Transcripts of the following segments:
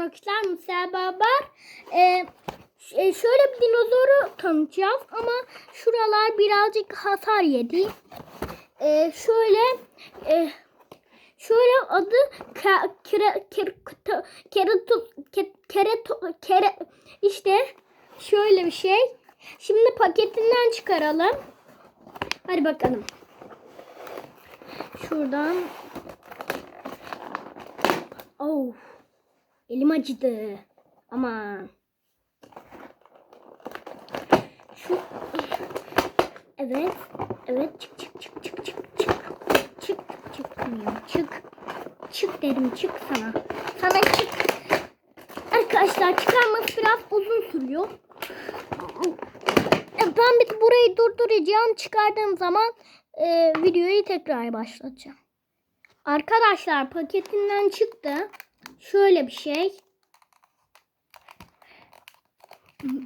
arkadaşlar. Musa Babar. Ee, e, şöyle bir dinozoru tanıtacağız ama şuralar birazcık hasar yedi. Ee, şöyle e, şöyle adı kere, kere, kere, kere, işte şöyle bir şey. Şimdi paketinden çıkaralım. Hadi bakalım. Şuradan Oh. Elim acıdı. Aman. Şu Evet. Evet çık çık çık çık çık çık. Çık çıkmıyor. Çık. Çık dedim çık sana. Sana çık. Arkadaşlar çıkarması biraz uzun sürüyor. Ben bir burayı durduracağım. Çıkardığım zaman e, videoyu tekrar başlatacağım. Arkadaşlar paketinden çıktı. Şöyle bir şey.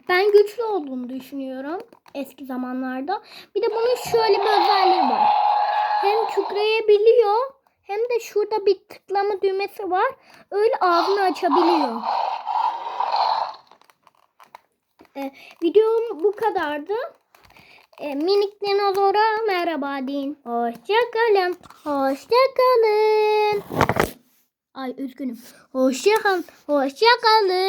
Ben güçlü olduğunu düşünüyorum eski zamanlarda. Bir de bunun şöyle bir özelliği var. Hem kükreyebiliyor hem de şurada bir tıklama düğmesi var. Öyle ağzını açabiliyor. Ee, videom bu kadardı. E, minik dinozora merhaba deyin. Hoşçakalın. Hoşçakalın. Ay üzgünüm. Hoşçakalın. Hoşçakalın.